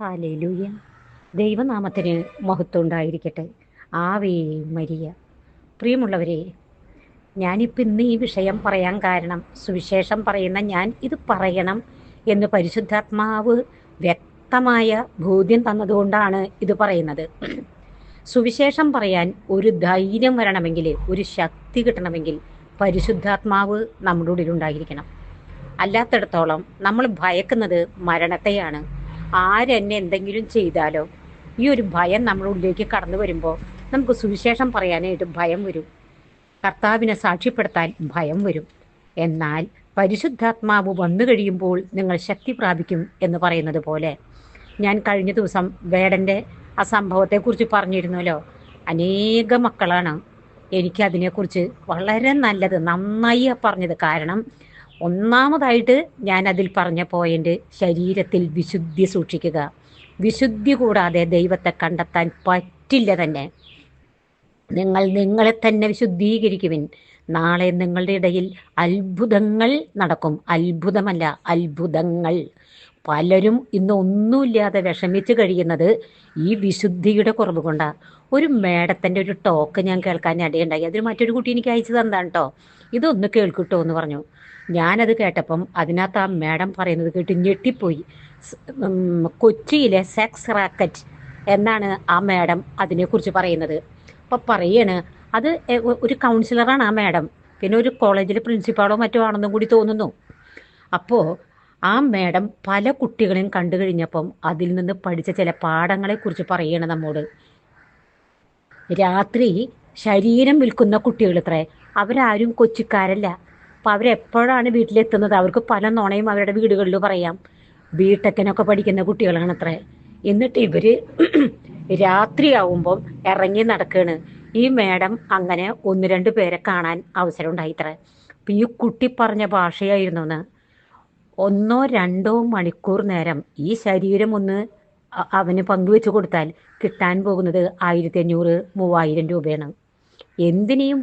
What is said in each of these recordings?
Hallelujah. ദൈവനാമത്തിന് മഹത്വം ഉണ്ടായിരിക്കട്ടെ ആവേ മരിയ. പ്രിയമുള്ളവരെ ഞാനിപ്പോൾ ഇന്ന് ഈ വിഷയം പറയാൻ കാരണം സുവിശേഷം പറയുന്ന ഞാൻ ഇത് പറയണം എന്ന് പരിശുദ്ധാത്മാവ് വ്യക്തമായ ബോധ്യം തന്നതുകൊണ്ടാണ് ഇത് പറയുന്നത്. സുവിശേഷം പറയാൻ ഒരു ധൈര്യം വരണമെങ്കിൽ ഒരു ശക്തി കിട്ടണമെങ്കിൽ പരിശുദ്ധാത്മാവ് നമ്മുടെ ഉള്ളിലുണ്ടായിരിക്കണം. അല്ലാത്തിടത്തോളം നമ്മൾ ഭയക്കുന്നത് മരണത്തെയാണ്. ആരെന്നെ എന്തെങ്കിലും ചെയ്താലോ? ഈ ഒരു ഭയം നമ്മുടെ ഉള്ളിലേക്ക് കടന്നു വരുമ്പോൾ നമുക്ക് സുവിശേഷം പറയാനായിട്ട് ഭയം വരും. കർത്താവിനെ സാക്ഷ്യപ്പെടുത്താൻ ഭയം വരും. എന്നാൽ പരിശുദ്ധാത്മാവ് വന്നു കഴിയുമ്പോൾ നിങ്ങൾ ശക്തി പ്രാപിക്കും എന്ന് പറയുന്നത് പോലെ. ഞാൻ കഴിഞ്ഞ ദിവസം വേടന്റെ ആ സംഭവത്തെക്കുറിച്ച് പറഞ്ഞിരുന്നല്ലോ. അനേക മക്കളാണ്. എനിക്ക് അതിനെക്കുറിച്ച് വളരെ നല്ലത് നന്നായി പറഞ്ഞത്. കാരണം ഒന്നാമതായിട്ട് ഞാൻ അതിൽ പറഞ്ഞ പോയിന്റ് ശരീരത്തിൽ വിശുദ്ധി സൂക്ഷിക്കുക. വിശുദ്ധി കൂടാതെ ദൈവത്തെ കണ്ടെത്താൻ പറ്റില്ല തന്നെ. നിങ്ങൾ നിങ്ങളെ തന്നെ വിശുദ്ധീകരിക്കുവിൻ. നാളെ നിങ്ങളുടെ ഇടയിൽ അത്ഭുതങ്ങൾ നടക്കും. അത്ഭുതമല്ല അത്ഭുതങ്ങൾ. പലരും ഇന്ന് ഒന്നുമില്ലാതെ വിഷമിച്ച് കഴിയുന്നത് ഈ വിശുദ്ധിയുടെ കുറവ് കൊണ്ടാണ് ഒരു മേഡത്തിന്റെ ഒരു ടോക്ക് ഞാൻ കേൾക്കാൻ ഇടയുണ്ടായി. അതിന് മറ്റൊരു കുട്ടി എനിക്ക് അയച്ചു തന്നാണ് കേട്ടോ ഇതൊന്ന് കേൾക്കിട്ടോ എന്ന് പറഞ്ഞു. ഞാനത് കേട്ടപ്പം അതിനകത്ത് ആ മാഡം പറയുന്നത് കേട്ട് ഞെട്ടിപ്പോയി. കൊച്ചിയിലെ സെക്സ് റാക്കറ്റ് എന്നാണ് ആ മേഡം അതിനെക്കുറിച്ച് പറയുന്നത്. അപ്പോൾ പറയാണ് അത് ഒരു കൗൺസിലറാണ് ആ മാഡം. പിന്നെ ഒരു കോളേജിലെ പ്രിൻസിപ്പാളോ മറ്റോ ആണെന്നും കൂടി തോന്നുന്നു. അപ്പോൾ ആ മാഡം പല കുട്ടികളെയും കണ്ടു കഴിഞ്ഞപ്പം അതിൽ നിന്ന് പഠിച്ച ചില പാഠങ്ങളെക്കുറിച്ച് പറയണം നമ്മോട്. രാത്രി ശരീരം വിൽക്കുന്ന കുട്ടികൾ ഇത്രേ. അവരാരും കൊച്ചിക്കാരല്ല. അപ്പോൾ അവരെപ്പോഴാണ് വീട്ടിലെത്തുന്നത്? അവർക്ക് പല നുണയും അവരുടെ വീടുകളിൽ പറയാം. ബിടെക്കിനൊക്കെ പഠിക്കുന്ന കുട്ടികളാണ് അത്രേ എന്നിട്ട് ഇവർ രാത്രിയാവുമ്പം ഇറങ്ങി നടക്കുകയാണ് ഈ മേഡം അങ്ങനെ ഒന്ന് രണ്ട് പേരെ കാണാൻ അവസരം ഉണ്ടായി ഉണ്ടായിത്രേ അപ്പം ഈ കുട്ടി പറഞ്ഞ ഭാഷയായിരുന്നു എന്ന് ഒന്നോ രണ്ടോ മണിക്കൂർ നേരം ഈ ശരീരം ഒന്ന് അവന് പങ്കുവെച്ച് കൊടുത്താൽ കിട്ടാൻ പോകുന്നത് ആയിരത്തി അഞ്ഞൂറ് മൂവായിരം രൂപയാണ്. എന്തിനേയും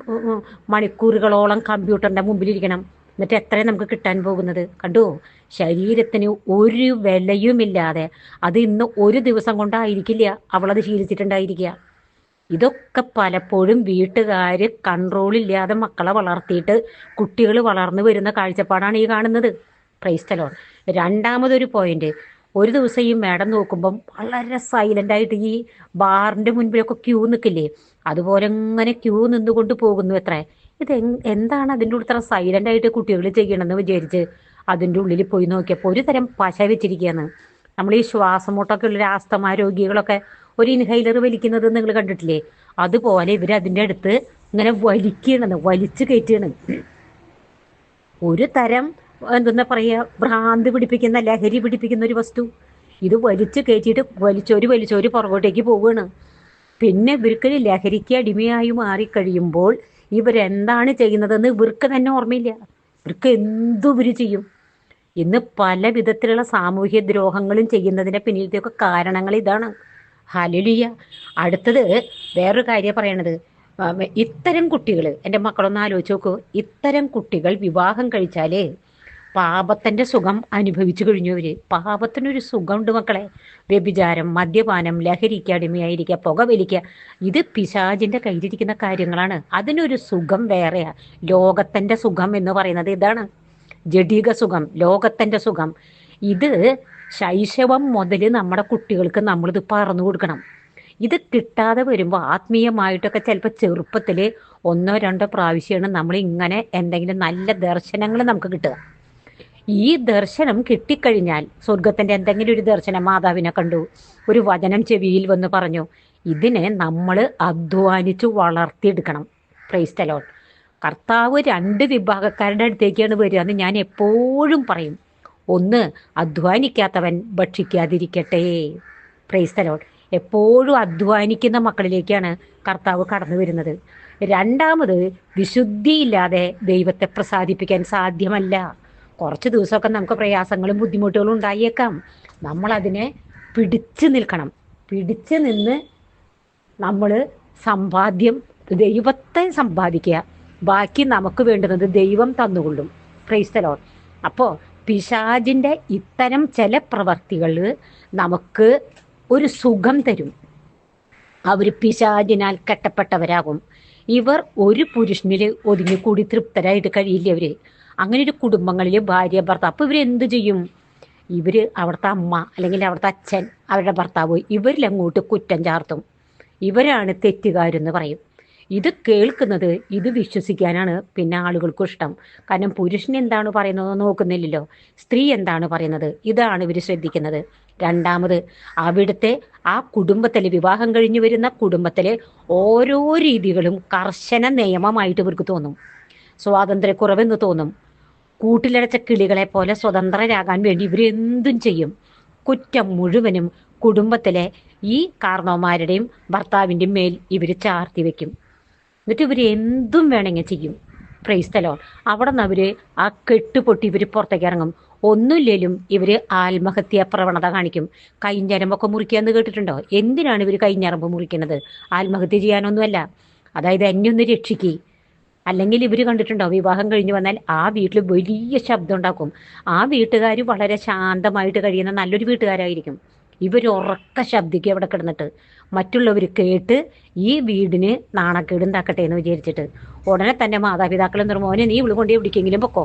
മണിക്കൂറുകളോളം കമ്പ്യൂട്ടറിന്റെ മുമ്പിലിരിക്കണം. എന്നിട്ട് എത്രയും നമുക്ക് കിട്ടാൻ പോകുന്നത്? കണ്ടോ? ശരീരത്തിന് ഒരു വിലയുമില്ലാതെ അത് ഇന്ന് ഒരു ദിവസം കൊണ്ടായിരിക്കില്ല അവളത് ശീലിച്ചിട്ടുണ്ടായിരിക്കുക. ഇതൊക്കെ പലപ്പോഴും വീട്ടുകാർ കൺട്രോളില്ലാതെ മക്കളെ വളർത്തിയിട്ട് കുട്ടികൾ വളർന്നു വരുന്ന കാഴ്ചപ്പാടാണ് ഈ കാണുന്നത്. ക്രൈസ്തലോൺ രണ്ടാമതൊരു പോയിന്റ് ഒരു ദിവസം ഈ മേഡം നോക്കുമ്പം വളരെ സൈലന്റ് ആയിട്ട് ഈ ബാറിന്റെ മുൻപിലൊക്കെ ക്യൂ നിൽക്കില്ലേ? അതുപോലെ ഇങ്ങനെ ക്യൂ നിന്നുകൊണ്ട് പോകുന്നു എത്ര? ഇത് എന്താണ് അതിന്റെ ഉള്ളിൽ ഇത്ര സൈലന്റ് ആയിട്ട് കുട്ടികൾ ചെയ്യണമെന്ന് വിചാരിച്ച് അതിന്റെ ഉള്ളിൽ പോയി നോക്കിയപ്പോൾ ഒരു തരം പശ വെച്ചിരിക്കുകയാണ്. നമ്മൾ ഈ ശ്വാസമുട്ടൊക്കെ ഉള്ള ആസ്തമ രോഗികളൊക്കെ ഒരു ഇൻഹൈലർ വലിക്കുന്നത് നിങ്ങൾ കണ്ടിട്ടില്ലേ? അതുപോലെ ഇവർ അതിന്റെ അടുത്ത് ഇങ്ങനെ വലിക്കണെന്ന് വലിച്ചു കയറ്റണം ഒരു തരം എന്താ പറയുക ഭ്രാന്ത് പിടിപ്പിക്കുന്ന ലഹരി പിടിപ്പിക്കുന്ന ഒരു വസ്തു. ഇത് വലിച്ചു കയറ്റിയിട്ട് വലിച്ചോര് വലിച്ചോര് പുറകോട്ടേക്ക് പോവുകയാണ്. പിന്നെ ഇവർക്ക് ലഹരിക്ക് അടിമയായി മാറിക്കഴിയുമ്പോൾ ഇവരെന്താണ് ചെയ്യുന്നതെന്ന് ഇവർക്ക് തന്നെ ഓർമ്മയില്ല. ഇവർക്ക് എന്തു ഇവർ ചെയ്യും? ഇന്ന് പല വിധത്തിലുള്ള സാമൂഹ്യ ദ്രോഹങ്ങളും ചെയ്യുന്നതിന്റെ പിന്നിലത്തെയൊക്കെ കാരണങ്ങൾ ഇതാണ്. ഹലിയ അടുത്തത് വേറൊരു കാര്യം പറയണത്. ഇത്തരം കുട്ടികൾ എന്റെ മക്കളൊന്ന് ആലോചിച്ച് നോക്കൂ. ഇത്തരം കുട്ടികൾ വിവാഹം കഴിച്ചാലേ പാപത്തിന്റെ സുഖം അനുഭവിച്ചു കഴിഞ്ഞവർ പാപത്തിനൊരു സുഖമുണ്ട് മക്കളെ. വ്യഭിചാരം മദ്യപാനം ലഹരിക്ക് അടിമയായിരിക്കുക പുക വലിക്കുക ഇത് പിശാജിന്റെ കയ്യിലിരിക്കുന്ന കാര്യങ്ങളാണ്. അതിനൊരു സുഖം വേറെയാ. ലോകത്തിന്റെ സുഖം എന്ന് പറയുന്നത് ഇതാണ്. ജഡിക സുഖം ലോകത്തിന്റെ സുഖം. ഇത് ശൈശവം മുതൽ നമ്മുടെ കുട്ടികൾക്ക് നമ്മളിത് പറഞ്ഞു കൊടുക്കണം. ഇത് കിട്ടാതെ വരുമ്പോൾ ആത്മീയമായിട്ടൊക്കെ ചിലപ്പോൾ ചെറുപ്പത്തിൽ ഒന്നോ രണ്ടോ പ്രാവശ്യമാണ് നമ്മൾ ഇങ്ങനെ എന്തെങ്കിലും നല്ല ദർശനങ്ങൾ നമുക്ക് കിട്ടുക. ഈ ദർശനം കിട്ടിക്കഴിഞ്ഞാൽ സ്വർഗത്തിന്റെ എന്തെങ്കിലും ഒരു ദർശനം മാതാവിനെ കണ്ടു. ഒരു വചനം ചെവിയിൽ വന്ന് പറഞ്ഞു ഇതിനെ നമ്മൾ അധ്വാനിച്ചു വളർത്തിയെടുക്കണം. പ്രൈസ്തലോൺ കർത്താവ് രണ്ട് വിഭാഗക്കാരുടെ അടുത്തേക്കാണ് വരിക എന്ന് ഞാൻ എപ്പോഴും പറയും. ഒന്ന് അധ്വാനിക്കാത്തവൻ ഭക്ഷിക്കാതിരിക്കട്ടെ. പ്രൈസ്തലോൺ എപ്പോഴും അധ്വാനിക്കുന്ന മക്കളിലേക്കാണ് കർത്താവ് കടന്നു വരുന്നത്. രണ്ടാമത് വിശുദ്ധിയില്ലാതെ ദൈവത്തെ പ്രസാദിപ്പിക്കാൻ സാധ്യമല്ല. കുറച്ച് ദിവസമൊക്കെ നമുക്ക് പ്രയാസങ്ങളും ബുദ്ധിമുട്ടുകളും ഉണ്ടായേക്കാം. നമ്മൾ അതിനെ പിടിച്ചു നിൽക്കണം. പിടിച്ചു നിന്ന് നമ്മൾ സമ്പാദ്യം ദൈവത്തെ സമ്പാദിക്കുക. ബാക്കി നമുക്ക് വേണ്ടുന്നത് ദൈവം തന്നുകൊള്ളും. ക്രൈസ്തലോൺ അപ്പോൾ പിശാജിന്റെ ഇത്തരം ചില പ്രവർത്തികൾ നമുക്ക് ഒരു സുഖം തരും. അവർ പിശാജിനാൽ കെട്ടപ്പെട്ടവരാകും. ഇവർ ഒരു പുരുഷനിൽ ഒതുങ്ങിക്കൂടി തൃപ്തരായിട്ട് കഴിയില്ല അവർ? അങ്ങനെ ഒരു കുടുംബങ്ങളിൽ ഭാര്യ ഭർത്താവ്. അപ്പോൾ ഇവർ എന്ത് ചെയ്യും? ഇവർ അവിടുത്തെ അമ്മ അല്ലെങ്കിൽ അവിടുത്തെ അച്ഛൻ അവരുടെ ഭർത്താവ് ഇവരിൽ അങ്ങോട്ട് കുറ്റം ചാർത്തും. ഇവരാണ് തെറ്റുകാരെന്ന് പറയും. ഇത് കേൾക്കുന്നത് ഇത് വിശ്വസിക്കാനാണ് പിന്നെ ആളുകൾക്കും ഇഷ്ടം. കാരണം പുരുഷൻ എന്താണ് പറയുന്നത് നോക്കുന്നില്ലല്ലോ. സ്ത്രീ എന്താണ് പറയുന്നത്? ഇതാണ് ഇവർ ശ്രദ്ധിക്കുന്നത്. രണ്ടാമത് അവിടുത്തെ ആ കുടുംബത്തിലെ വിവാഹം കഴിഞ്ഞു വരുന്ന കുടുംബത്തിലെ ഓരോ രീതികളും കർശന നിയമമായിട്ട് ഇവർക്ക് തോന്നും. സ്വാതന്ത്ര്യക്കുറവെന്ന് തോന്നും. കൂട്ടിലടച്ച കിളികളെ പോലെ സ്വതന്ത്രരാകാൻ വേണ്ടി ഇവർ എന്തും ചെയ്യും. കുറ്റം മുഴുവനും കുടുംബത്തിലെ ഈ കാർണവന്മാരുടെയും ഭർത്താവിന്റെയും മേൽ ഇവർ ചാർത്തി വെക്കും. എന്നിട്ട് ഇവർ എന്തും വേണമെങ്കിൽ ചെയ്യും. പ്രൈസ്തലോ അവിടെ നിന്ന് അവർ ആ കെട്ടുപൊട്ടി ഇവർ പുറത്തേക്ക് ഇറങ്ങും. ഒന്നുമില്ലേലും ഇവർ ആത്മഹത്യ പ്രവണത കാണിക്കും. കൈഞ്ഞരമ്പൊക്കെ മുറിക്കാന്ന് കേട്ടിട്ടുണ്ടോ? എന്തിനാണ് ഇവർ കൈഞ്ഞരമ്പ് മുറിക്കുന്നത്? ആത്മഹത്യ ചെയ്യാനൊന്നുമല്ല. അതായത് എന്നെ ഒന്ന് രക്ഷിക്കുക അല്ലെങ്കിൽ ഇവർ കണ്ടിട്ടുണ്ടോ? വിവാഹം കഴിഞ്ഞ് വന്നാൽ ആ വീട്ടിൽ വലിയ ശബ്ദം ഉണ്ടാക്കും ആ വീട്ടുകാർ വളരെ ശാന്തമായിട്ട് കഴിയുന്ന നല്ലൊരു വീട്ടുകാരായിരിക്കും. ഉറക്ക ശബ്ദിക്കുക അവിടെ കിടന്നിട്ട്. മറ്റുള്ളവർ കേട്ട് ഈ വീടിന് നാണക്കേട് ഉണ്ടാക്കട്ടെ എന്ന് വിചാരിച്ചിട്ട്. ഉടനെ തന്നെ മാതാപിതാക്കൾ മോനെ നീ ഇവിടെ കൊണ്ടേ എവിടേക്കെങ്കിലും പൊക്കോ?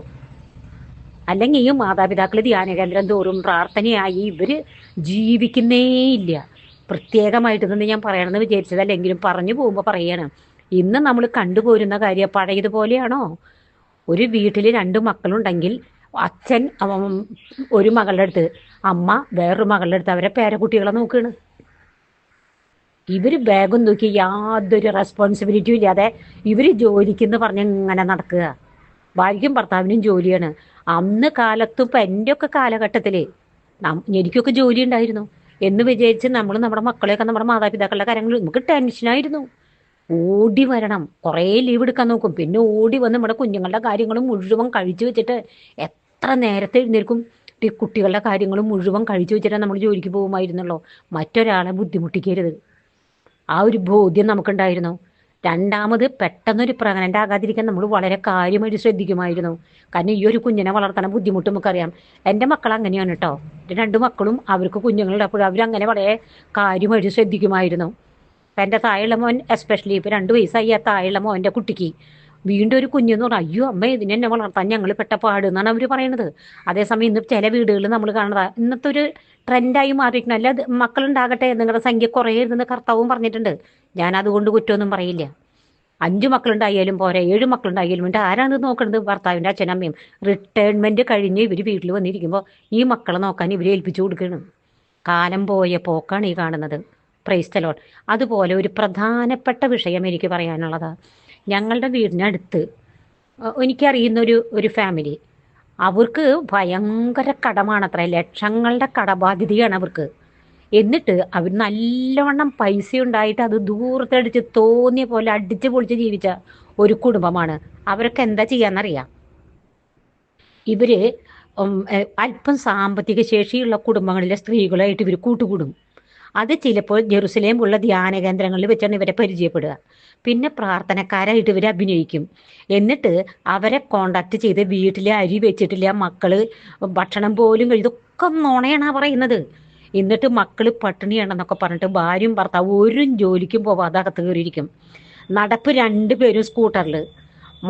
അല്ലെങ്കിൽ ഈ മാതാപിതാക്കൾ ധ്യാനകേന്ദ്രം തോറും പ്രാർത്ഥനയായി ഇവർ ജീവിക്കുന്നേ ഇല്ല പ്രത്യേകമായിട്ട് നിന്ന് ഞാൻ പറയണമെന്ന് വിചാരിച്ചതല്ലെങ്കിലും പറഞ്ഞു പോകുമ്പോൾ പറയാണ്. ഇന്ന് നമ്മൾ കണ്ടുപോരുന്ന കാര്യം പഴയതുപോലെയാണോ? ഒരു വീട്ടിൽ രണ്ട് മക്കളുണ്ടെങ്കിൽ അച്ഛൻ ഒരു മകളുടെ അടുത്ത് അമ്മ വേറൊരു മകളുടെ അടുത്ത് അവരെ പേരക്കുട്ടികളെ നോക്കുകയാണ് ഇവർ ബാഗും നോക്കി യാതൊരു റെസ്പോൺസിബിലിറ്റിയും ഇല്ലാതെ ഇവർ ജോലിക്കെന്ന് പറഞ്ഞ് ഇങ്ങനെ നടക്കുക. ഭാര്യയ്ക്കും ഭർത്താവിനും ജോലിയാണ്. അന്ന് കാലത്തും ഇപ്പം എന്റെ ഒക്കെ കാലഘട്ടത്തിൽ എനിക്കൊക്കെ ജോലി ഉണ്ടായിരുന്നു. എന്ന് വിചാരിച്ച് നമ്മൾ നമ്മുടെ മക്കളെയൊക്കെ നമ്മുടെ മാതാപിതാക്കളുടെ കാര്യങ്ങൾ നമുക്ക് ടെൻഷനായിരുന്നു ഓടി വരണം. കുറേ ലീവ് എടുക്കാൻ നോക്കും. പിന്നെ ഓടി വന്ന് നമ്മുടെ കുഞ്ഞുങ്ങളുടെ കാര്യങ്ങളും മുഴുവൻ കഴിച്ചു വെച്ചിട്ട് എത്ര നേരത്തെ എഴുന്നേൽക്കും? കുട്ടികളുടെ കാര്യങ്ങളും മുഴുവൻ കഴിച്ചു വെച്ചിട്ടാണ് നമ്മൾ ജോലിക്ക് പോകുമായിരുന്നല്ലോ. മറ്റൊരാളെ ബുദ്ധിമുട്ടിക്കരുത്. ആ ഒരു ബോധ്യം നമുക്കുണ്ടായിരുന്നു. രണ്ടാമത് പെട്ടെന്നൊരു പ്രഗ്നന്റ് ആകാതിരിക്കാൻ നമ്മൾ വളരെ കാര്യമായിട്ട് ശ്രദ്ധിക്കുമായിരുന്നു. കാരണം ഈ ഒരു കുഞ്ഞിനെ വളർത്താൻ ബുദ്ധിമുട്ട് നമുക്കറിയാം. എന്റെ മക്കൾ അങ്ങനെയാണ് കേട്ടോ രണ്ട് മക്കളും അവർക്ക് കുഞ്ഞുങ്ങളുടെ അപ്പോഴും അവരങ്ങനെ വളരെ കാര്യമായിട്ട് ശ്രദ്ധിക്കുമായിരുന്നു. അപ്പം എന്റെ മോൻ എസ്പെഷ്യലി ഇപ്പോൾ രണ്ട് വയസ്സായി ആ താഴെയുള്ള മോന്റെ കുട്ടിക്ക്. വീണ്ടും ഒരു കുഞ്ഞെന്ന് പറഞ്ഞാൽ അയ്യോ അമ്മ ഇതിനെ എന്നെ വളർത്താൻ ഞങ്ങൾ പെട്ട പാട് എന്നാണ് അവർ പറയുന്നത് അതേസമയം ഇന്ന് ചില വീടുകളിൽ നമ്മൾ കാണുന്നത് ഇന്നത്തെ ഒരു ട്രെൻഡായി മാറിയിരിക്കണം അല്ല മക്കളുണ്ടാകട്ടെ നിങ്ങളുടെ സംഖ്യ കുറയരുതെന്ന് കർത്താവും പറഞ്ഞിട്ടുണ്ട്. ഞാൻ അതുകൊണ്ട് കുറ്റമൊന്നും പറയില്ല. അഞ്ച് മക്കളുണ്ടായാലും പോരെ ഏഴ് മക്കളുണ്ടായാലും ഉണ്ട്. ആരാണ് നോക്കുന്നത് ഭർത്താവിന്റെ അച്ഛനമ്മയും റിട്ടയർമെന്റ് കഴിഞ്ഞ് ഇവർ വീട്ടിൽ വന്നിരിക്കുമ്പോൾ ഈ മക്കളെ നോക്കാൻ ഇവരെ ഏൽപ്പിച്ചു കൊടുക്കണം കാലം പോയ പോക്കാണ് ഈ കാണുന്നത്. പ്രൈസ്തലോൺ അതുപോലെ ഒരു പ്രധാനപ്പെട്ട വിഷയം എനിക്ക് പറയാനുള്ളത്. ഞങ്ങളുടെ വീടിനടുത്ത് എനിക്കറിയുന്ന ഒരു ഒരു ഫാമിലി അവർക്ക് ഭയങ്കര കടമാണത്ര. ലക്ഷങ്ങളുടെ കടബാധ്യതയാണ് അവർക്ക്. എന്നിട്ട് അവർ നല്ലവണ്ണം പൈസ ഉണ്ടായിട്ട് അത് ദൂരത്തടിച്ച് തോന്നിയ പോലെ അടിച്ച് പൊളിച്ച് ജീവിച്ച ഒരു കുടുംബമാണ്. അവരൊക്കെ എന്താ ചെയ്യാന്നറിയാം? ഇവർ അല്പം സാമ്പത്തിക ശേഷിയുള്ള കുടുംബങ്ങളിലെ സ്ത്രീകളായിട്ട് ഇവർ കൂട്ടുകൂടും. അത് ചിലപ്പോൾ ജെറുസലേം ഉള്ള ധ്യാന കേന്ദ്രങ്ങളിൽ വെച്ചാണ് ഇവരെ പരിചയപ്പെടുക. പിന്നെ പ്രാർത്ഥനക്കാരായിട്ട് ഇവർ അഭിനയിക്കും. എന്നിട്ട് അവരെ കോണ്ടാക്ട് ചെയ്ത് വീട്ടിലെ അരി വെച്ചിട്ടില്ല മക്കൾ ഭക്ഷണം പോലും ഇതൊക്കെ നുണയാണ് പറയുന്നത്. എന്നിട്ട് മക്കൾ പട്ടിണിയാണെന്നൊക്കെ പറഞ്ഞിട്ട് ഭാര്യയും ഭർത്താവ് ഒരു ജോലിക്കും പോവാതെ അകത്ത് കയറിയിരിക്കും. നടപ്പ് രണ്ടുപേരും സ്കൂട്ടറിൽ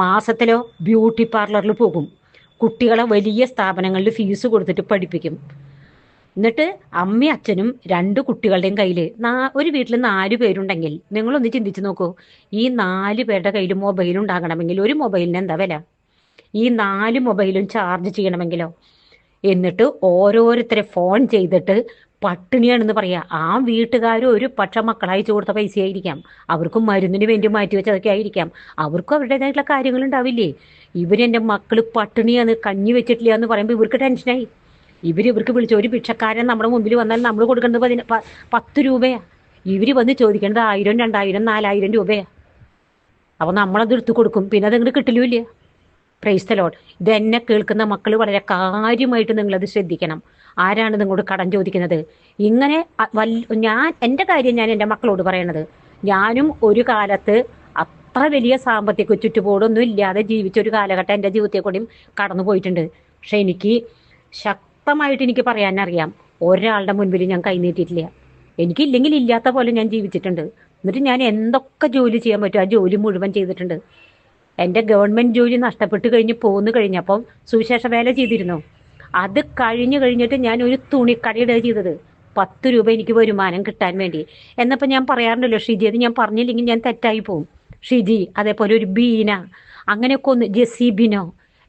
മാസത്തിലോ ബ്യൂട്ടി പാർലറിൽ പോകും. കുട്ടികളെ വലിയ സ്ഥാപനങ്ങളിൽ ഫീസ് കൊടുത്തിട്ട് പഠിപ്പിക്കും. എന്നിട്ട് അമ്മയും അച്ഛനും രണ്ട് കുട്ടികളുടെയും കയ്യിൽ ഒരു വീട്ടിൽ നാല് പേരുണ്ടെങ്കിൽ നിങ്ങളൊന്ന് ചിന്തിച്ചു നോക്കൂ. ഈ നാല് പേരുടെ കയ്യിൽ മൊബൈൽ ഉണ്ടാകണമെങ്കിൽ ഒരു മൊബൈലിന് എന്താ വില? ഈ നാല് മൊബൈലും ചാർജ് ചെയ്യണമെങ്കിലോ? എന്നിട്ട് ഓരോരുത്തരെ ഫോൺ ചെയ്തിട്ട് പട്ടിണിയാണെന്ന് പറയാ. ആ വീട്ടുകാരും ഒരു പക്ഷ മക്കളയച്ചു പൈസ ആയിരിക്കാം അവർക്ക് മരുന്നിന് വേണ്ടി മാറ്റി വെച്ചതൊക്കെ ആയിരിക്കാം. അവർക്കും അവരുടേതായിട്ടുള്ള കാര്യങ്ങൾ ഉണ്ടാവില്ലേ? ഇവരെന്റെ മക്കൾ പട്ടിണിയാണ് കഞ്ഞി വെച്ചിട്ടില്ല എന്ന് പറയുമ്പോൾ ഇവർക്ക് ടെൻഷനായി ഇവർ ഇവർക്ക് വിളിച്ച ഒരു ഭിക്ഷക്കാരൻ നമ്മുടെ മുമ്പിൽ വന്നാൽ നമ്മൾ കൊടുക്കേണ്ടത് പതിന പത്ത് രൂപയാ. ഇവർ വന്ന് ചോദിക്കേണ്ടത് ആയിരം രണ്ടായിരം നാലായിരം രൂപയാ. അപ്പോൾ നമ്മളത് എടുത്തു കൊടുക്കും. പിന്നെ അത് നിങ്ങൾക്ക് കിട്ടില്ല പ്രൈസ്തലോട്ട് ഇത് എന്നെ കേൾക്കുന്ന മക്കൾ വളരെ കാര്യമായിട്ട് നിങ്ങളത് ശ്രദ്ധിക്കണം. ആരാണ് നിങ്ങളോട് കടം ചോദിക്കുന്നത്? ഇങ്ങനെ ഞാൻ എന്റെ കാര്യം ഞാൻ എന്റെ മക്കളോട് പറയണത്. ഞാനും ഒരു കാലത്ത് അത്ര വലിയ സാമ്പത്തിക ചുറ്റുപോടൊന്നും ഇല്ലാതെ ജീവിച്ച ഒരു കാലഘട്ടം എന്റെ ജീവിതത്തെ കൂടിയും കടന്നു പോയിട്ടുണ്ട് പക്ഷെ എനിക്ക് ശക്തമായിട്ട് എനിക്ക് പറയാനറിയാം. ഒരാളുടെ മുൻപിൽ ഞാൻ കൈനീട്ടിയിട്ടില്ല എനിക്കില്ലെങ്കിൽ ഇല്ലാത്ത പോലെ ഞാൻ ജീവിച്ചിട്ടുണ്ട്. എന്നിട്ട് ഞാൻ എന്തൊക്കെ ജോലി ചെയ്യാൻ പറ്റും? ആ ജോലി മുഴുവൻ ചെയ്തിട്ടുണ്ട്. എന്റെ ഗവൺമെന്റ് ജോലി നഷ്ടപ്പെട്ട് കഴിഞ്ഞ് പോന്നു കഴിഞ്ഞപ്പം സുവിശേഷ വേല ചെയ്തിരുന്നു. അത് കഴിഞ്ഞു കഴിഞ്ഞിട്ട് ഞാൻ ഒരു തുണിക്കടയുടെ ചെയ്തത്. പത്ത് രൂപ എനിക്ക് വരുമാനം കിട്ടാൻ വേണ്ടി. എന്നപ്പോൾ ഞാൻ പറയാറുണ്ടല്ലോ ഷിജി അത് ഞാൻ പറഞ്ഞില്ലെങ്കിൽ ഞാൻ തെറ്റായി പോവും. ഷിജി അതേപോലെ ഒരു ബീന അങ്ങനെയൊക്കെ ഒന്ന് ജെസിബിനോ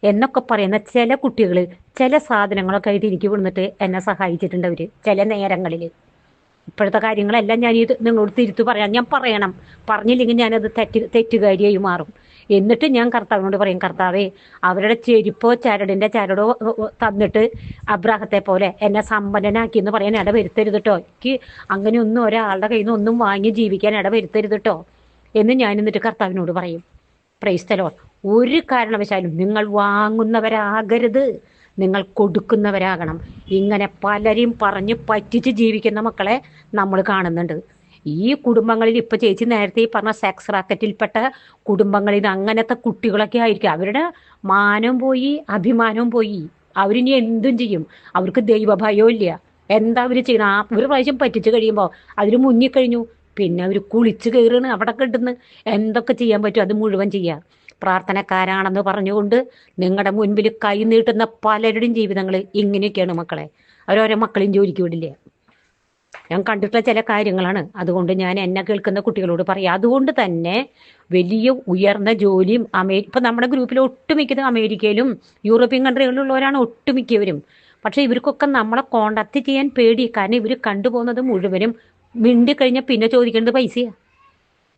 എന്നൊക്കെ പറയുന്ന ചില കുട്ടികൾ ചില സാധനങ്ങളൊക്കെ ആയിട്ട് എനിക്ക് വന്നിട്ട് എന്നെ സഹായിച്ചിട്ടുണ്ട് അവർ ചില നേരങ്ങളിൽ ഇപ്പോഴത്തെ കാര്യങ്ങളെല്ലാം ഞാൻ ഇത് നിങ്ങളോട് തിരുത്തു പറയാം. ഞാൻ പറയണം. പറഞ്ഞില്ലെങ്കിൽ ഞാനത് തെറ്റ് തെറ്റുകാരിയായി മാറും. എന്നിട്ട് ഞാൻ കർത്താവിനോട് പറയും കർത്താവേ അവരുടെ ചെരുപ്പോ ചരടിന്റെ ചരടോ തന്നിട്ട് അബ്രാഹത്തെ പോലെ എന്നെ സമ്പന്നനാക്കി എന്ന് പറയാൻ ഇട വരുത്തരുത് കേട്ടോ എനിക്ക് അങ്ങനെ ഒന്നും ഒരാളുടെ കയ്യിൽ നിന്ന് ഒന്നും വാങ്ങി ജീവിക്കാൻ ഇട വരുത്തരുത് കേട്ടോ എന്ന് ഞാൻ എന്നിട്ട് കർത്താവിനോട് പറയും. പ്രൈസ്തലോ ഒരു കാരണവശാലും നിങ്ങൾ വാങ്ങുന്നവരാകരുത്. നിങ്ങൾ കൊടുക്കുന്നവരാകണം. ഇങ്ങനെ പലരും പറഞ്ഞ് പറ്റിച്ച് ജീവിക്കുന്ന മക്കളെ നമ്മൾ കാണുന്നുണ്ട്. ഈ കുടുംബങ്ങളിൽ ഇപ്പൊ ചേച്ചി നേരത്തെ ഈ പറഞ്ഞ സെക്സ് റാക്കറ്റിൽപ്പെട്ട കുടുംബങ്ങളിൽ അങ്ങനത്തെ കുട്ടികളൊക്കെ ആയിരിക്കും. അവരുടെ മാനം പോയി അഭിമാനവും പോയി. അവരിനി എന്തും ചെയ്യും. അവർക്ക് ദൈവഭയവും ഇല്ല. എന്താ അവർ ചെയ്യണം ഒരു പ്രാവശ്യം പറ്റിച്ച് കഴിയുമ്പോൾ അതിന് മുങ്ങിക്കഴിഞ്ഞു പിന്നെ അവർ കുളിച്ച് കയറുന്നു അവിടെ കിട്ടുന്ന എന്തൊക്കെ ചെയ്യാൻ പറ്റും അത് മുഴുവൻ ചെയ്യുക പ്രാർത്ഥനക്കാരാണെന്ന് പറഞ്ഞുകൊണ്ട് നിങ്ങളുടെ മുൻപിൽ കൈ നീട്ടുന്ന പലരുടെയും ജീവിതങ്ങൾ ഇങ്ങനെയൊക്കെയാണ് മക്കളെ. അവരോരോ മക്കളെയും ജോലിക്ക് വിടില്ല. ഞാൻ കണ്ടിട്ടുള്ള ചില കാര്യങ്ങളാണ്. അതുകൊണ്ട് ഞാൻ എന്നെ കേൾക്കുന്ന കുട്ടികളോട് പറയാം. അതുകൊണ്ട് തന്നെ വലിയ ഉയർന്ന ജോലിയും അമേ ഇപ്പം നമ്മുടെ ഗ്രൂപ്പിൽ ഒട്ടുമിക്കത് അമേരിക്കയിലും യൂറോപ്യൻ കൺട്രികളിലുള്ളവരാണ് ഒട്ടുമിക്കവരും. പക്ഷേ ഇവർക്കൊക്കെ നമ്മളെ കോണ്ടാക്ട് ചെയ്യാൻ പേടി. കാരണം ഇവർ കണ്ടുപോകുന്നത് മുഴുവനും മിണ്ടി കഴിഞ്ഞാൽ പിന്നെ ചോദിക്കേണ്ടത് പൈസയാ.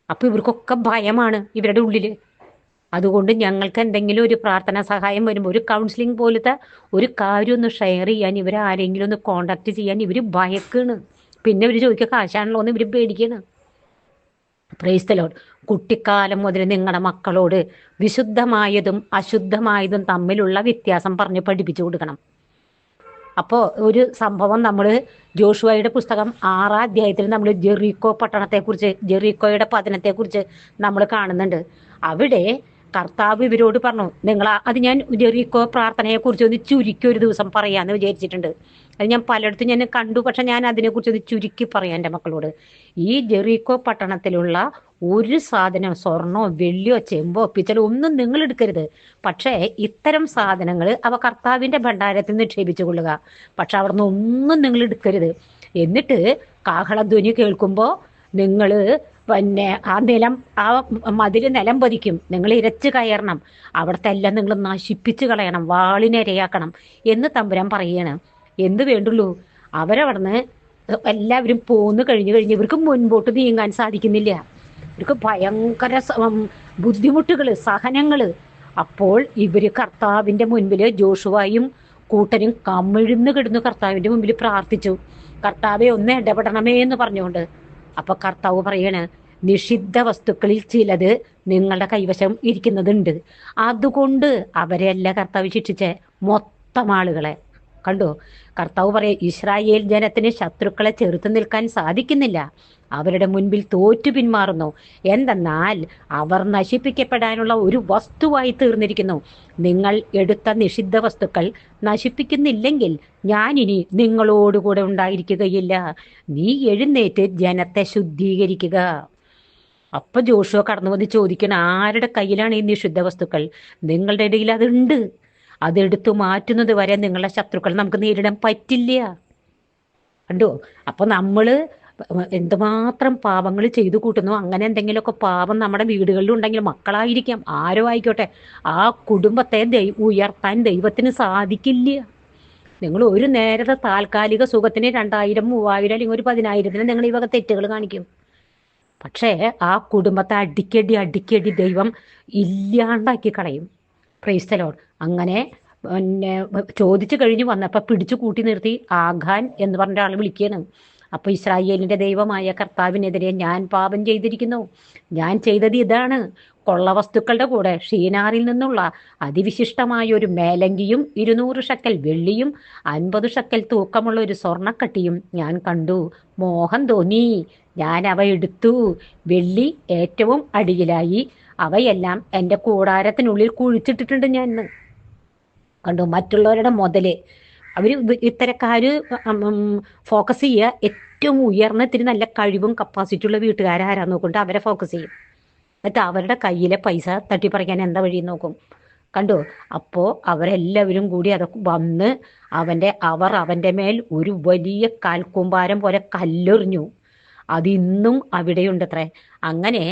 അപ്പോൾ ഇവർക്കൊക്കെ ഭയമാണ് ഇവരുടെ ഉള്ളിൽ അതുകൊണ്ട് ഞങ്ങൾക്ക് എന്തെങ്കിലും ഒരു പ്രാർത്ഥനാ സഹായം വരുമ്പോൾ ഒരു കൗൺസിലിംഗ് പോലത്തെ ഒരു കാര്യം ഒന്ന് ഷെയർ ചെയ്യാൻ ഇവരെ ആരെങ്കിലും ഒന്ന് കോണ്ടാക്ട് ചെയ്യാൻ ഇവർ ഭയക്കാണ്. പിന്നെ ഇവർ ചോദിക്കുക കാശാണല്ലോ എന്ന് ഇവർ പേടിക്കണം. പ്രൈസ്തലോട് കുട്ടിക്കാലം മുതൽ നിങ്ങളുടെ മക്കളോട് വിശുദ്ധമായതും അശുദ്ധമായതും തമ്മിലുള്ള വ്യത്യാസം പറഞ്ഞ് പഠിപ്പിച്ചു കൊടുക്കണം. അപ്പോൾ ഒരു സംഭവം നമ്മൾ ജോഷുവയുടെ പുസ്തകം ആറാം അധ്യായത്തിൽ നമ്മൾ ജെറീക്കോ പട്ടണത്തെക്കുറിച്ച് ജെറീക്കോയുടെ പതനത്തെക്കുറിച്ച് നമ്മൾ കാണുന്നുണ്ട്. അവിടെ കർത്താവ് ഇവരോട് പറഞ്ഞു നിങ്ങൾ അത് ഞാൻ ജെറീക്കോ പ്രാർത്ഥനയെക്കുറിച്ച് ഒന്ന് ചുരുക്കി ഒരു ദിവസം പറയാമെന്ന് വിചാരിച്ചിട്ടുണ്ട്. അത് ഞാൻ പലയിടത്തും ഞാൻ കണ്ടു പക്ഷെ ഞാൻ അതിനെക്കുറിച്ച് ഒന്ന് ചുരുക്കി പറയാം എന്റെ മക്കളോട്. ഈ ജെറീക്കോ പട്ടണത്തിലുള്ള ഒരു സാധനം സ്വർണോ വെള്ളിയോ ചെമ്പോ പിച്ചലോ ഒന്നും നിങ്ങൾ എടുക്കരുത്. പക്ഷേ ഇത്തരം സാധനങ്ങൾ അവ കർത്താവിന്റെ ഭണ്ഡാരത്തിൽ നിക്ഷേപിച്ചു കൊള്ളുക. പക്ഷെ അവിടുന്ന് ഒന്നും നിങ്ങൾ എടുക്കരുത്. എന്നിട്ട് കാഹളധ്വനി കേൾക്കുമ്പോൾ നിങ്ങൾ പിന്നെ ആ നിലം ആ മതിൽ നിലം പതിക്കും. നിങ്ങൾ ഇരച്ച് കയറണം. അവിടുത്തെ എല്ലാം നിങ്ങൾ നശിപ്പിച്ച് കളയണം. വാളിനെ ഇരയാക്കണം എന്ന് തമ്പുരാൻ പറയാണ്. എന്ത് വേണ്ടുള്ളൂ? അവരവിടുന്ന് എല്ലാവരും പോന്നു കഴിഞ്ഞു കഴിഞ്ഞ് ഇവർക്ക് മുൻപോട്ട് നീങ്ങാൻ സാധിക്കുന്നില്ല. ഇവർക്ക് ഭയങ്കര ബുദ്ധിമുട്ടുകൾ സഹനങ്ങൾ അപ്പോൾ ഇവർ കർത്താവിന്റെ മുൻപിൽ ജോഷുവായും കൂട്ടരും കമിഴ്ന്ന് കിടന്നു കർത്താവിന്റെ മുമ്പിൽ പ്രാർത്ഥിച്ചു. കർത്താവെ ഒന്ന് ഇടപെടണമേ എന്ന് പറഞ്ഞുകൊണ്ട്. അപ്പൊ കർത്താവ് പറയണ് നിഷിദ്ധ വസ്തുക്കളിൽ ചിലത് നിങ്ങളുടെ കൈവശം ഇരിക്കുന്നതുണ്ട്. അതുകൊണ്ട് അവരെയല്ല കർത്താവ് ശിക്ഷിച്ചേ മൊത്തം ആളുകളെ. കണ്ടോ? കർത്താവ് പറയും ഇസ്രായേൽ ജനത്തിന് ശത്രുക്കളെ ചെറുത്തു നിൽക്കാൻ സാധിക്കുന്നില്ല. അവരുടെ മുൻപിൽ തോറ്റു പിന്മാറുന്നു. എന്തെന്നാൽ അവർ നശിപ്പിക്കപ്പെടാനുള്ള ഒരു വസ്തുവായി തീർന്നിരിക്കുന്നു. നിങ്ങൾ എടുത്ത നിഷിദ്ധ വസ്തുക്കൾ നശിപ്പിക്കുന്നില്ലെങ്കിൽ ഞാനിനി നിങ്ങളോടുകൂടെ ഉണ്ടായിരിക്കുകയില്ല. നീ എഴുന്നേറ്റ് ജനത്തെ ശുദ്ധീകരിക്കുക. അപ്പൊ ജോഷുവ കടന്നു വന്ന് ചോദിക്കണം ആരുടെ കയ്യിലാണ് ഈ നിഷിദ്ധ വസ്തുക്കൾ? നിങ്ങളുടെ ഇടയിൽ അതുണ്ട്. അതെടുത്തു മാറ്റുന്നത് വരെ നിങ്ങളുടെ ശത്രുക്കൾ നമുക്ക് നേരിടാൻ പറ്റില്ല. കണ്ടോ? അപ്പൊ നമ്മൾ എന്തുമാത്രം പാപങ്ങൾ ചെയ്തു കൂട്ടുന്നു? അങ്ങനെ എന്തെങ്കിലുമൊക്കെ പാപം നമ്മുടെ വീടുകളിൽ ഉണ്ടെങ്കിൽ മക്കളായിരിക്കാം. ആരോ ആയിക്കോട്ടെ. ആ കുടുംബത്തെ ദൈ ഉയർത്താൻ ദൈവത്തിന് സാധിക്കില്ല. നിങ്ങൾ ഒരു നേരത്തെ താൽക്കാലിക സുഖത്തിന് രണ്ടായിരം മൂവായിരം അല്ലെങ്കിൽ ഒരു പതിനായിരത്തിന് നിങ്ങൾ ഈ വക തെറ്റുകൾ കാണിക്കും. പക്ഷേ ആ കുടുംബത്തെ അടിക്കടി അടിക്കടി ദൈവം ഇല്ലാണ്ടാക്കി കളയും. ക്രൈസ്തലോട് അങ്ങനെ പിന്നെ ചോദിച്ചു കഴിഞ്ഞു വന്നപ്പോൾ പിടിച്ചു കൂട്ടി നിർത്തി ആഖാൻ എന്ന് പറഞ്ഞ ആൾ വിളിക്കുകയാണ് അപ്പോൾ ഇസ്രായേലിന്റെ ദൈവമായ കർത്താവിനെതിരെ ഞാൻ പാപം ചെയ്തിരിക്കുന്നു. ഞാൻ ചെയ്തത് ഇതാണ്. കൊള്ളവസ്തുക്കളുടെ കൂടെ ഷീനാറിൽ നിന്നുള്ള അതിവിശിഷ്ടമായ ഒരു മേലങ്കിയും ഇരുന്നൂറ് ഷക്കൽ വെള്ളിയും അൻപത് ഷക്കൽ തൂക്കമുള്ള ഒരു സ്വർണക്കട്ടിയും ഞാൻ കണ്ടു. മോഹം തോന്നി. ഞാൻ അവ എടുത്തു. വെള്ളി ഏറ്റവും അടിയിലായി. അവയെല്ലാം എന്റെ കൂടാരത്തിനുള്ളിൽ കുഴിച്ചിട്ടിട്ടുണ്ട് ഞാൻ. കണ്ടു. മറ്റുള്ളവരുടെ മുതൽ അവർ ഇത്തരക്കാര് ഫോക്കസ് ചെയ്യുക ഏറ്റവും ഉയർന്ന ഇത്തിരി നല്ല കഴിവും കപ്പാസിറ്റി ഉള്ള വീട്ടുകാരാരാന്ന് നോക്കുന്നുണ്ട് അവരെ ഫോക്കസ് ചെയ്യും. എന്നിട്ട് അവരുടെ കയ്യിലെ പൈസ തട്ടിപ്പറിക്കാൻ എന്താ വഴി നോക്കും. കണ്ടു? അപ്പോ അവരെല്ലാവരും കൂടി അതൊക്കെ വന്ന് അവന്റെ അവർ അവന്റെ മേൽ ഒരു വലിയ കാൽക്കൂമ്പാരം പോലെ കല്ലെറിഞ്ഞു. അതിന്നും അവിടെയുണ്ടത്രേ. അങ്ങനെ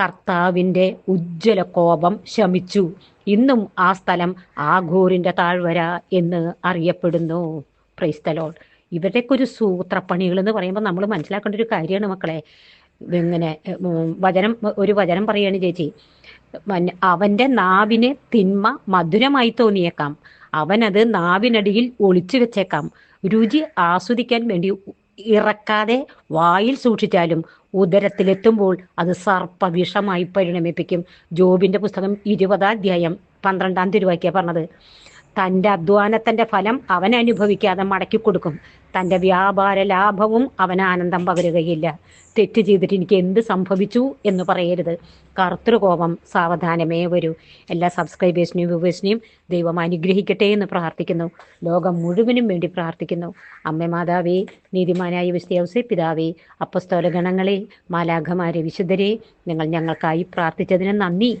കർത്താവിന്റെ ഉജ്ജ്വല കോപം ശമിച്ചു. ഇന്നും ആ സ്ഥലം ആഘോറിന്റെ താഴ്വര എന്ന് അറിയപ്പെടുന്നു. പ്രൈസ്തലോൾ ഇവരുടെയൊക്കെ ഒരു സൂത്രപ്പണികൾ എന്ന് പറയുമ്പോൾ നമ്മൾ മനസ്സിലാക്കേണ്ട ഒരു കാര്യമാണ് മക്കളെ. ഇങ്ങനെ വചനം ഒരു വചനം പറയാണ് ചേച്ചി. അവന്റെ നാവിന് തിന്മ മധുരമായി തോന്നിയേക്കാം. അവനത് നാവിനടിയിൽ ഒളിച്ചു വെച്ചേക്കാം. രുചി ആസ്വദിക്കാൻ വേണ്ടി ഇറക്കാതെ വായിൽ സൂക്ഷിച്ചാലും ഉദരത്തിലെത്തുമ്പോൾ അത് സർപ്പവിഷമായി പരിണമിപ്പിക്കും. ജോബിന്റെ പുസ്തകം ഇരുപതാം അധ്യായം പന്ത്രണ്ടാം തിരുവാക്കിയ പറഞ്ഞത്. തന്റെ അധ്വാനത്തിന്റെ ഫലം അവൻ അനുഭവിക്കാതെ മടക്കി കൊടുക്കും. തന്റെ വ്യാപാര ലാഭവും അവൻ ആനന്ദം പകരുകയില്ല. തെറ്റ് ചെയ്തിട്ട് എനിക്ക് എന്ത് സംഭവിച്ചു എന്ന് പറയരുത്. കർത്തൃകോപം സാവധാനമേ വരൂ. എല്ലാ സബ്സ്ക്രൈബേഴ്സിനെയും വ്യൂവേഴ്സിനെയും ദൈവം അനുഗ്രഹിക്കട്ടെ എന്ന് പ്രാർത്ഥിക്കുന്നു. ലോകം മുഴുവനും വേണ്ടി പ്രാർത്ഥിക്കുന്നു. അമ്മ മാതാവേ നീതിമാനായ വിശ്വസെ പിതാവേ അപ്പസ്തോല ഗണങ്ങളെ മാലാഖമാരെ വിശുദ്ധരെ നിങ്ങൾ ഞങ്ങൾക്കായി പ്രാർത്ഥിച്ചതിന് നന്ദി.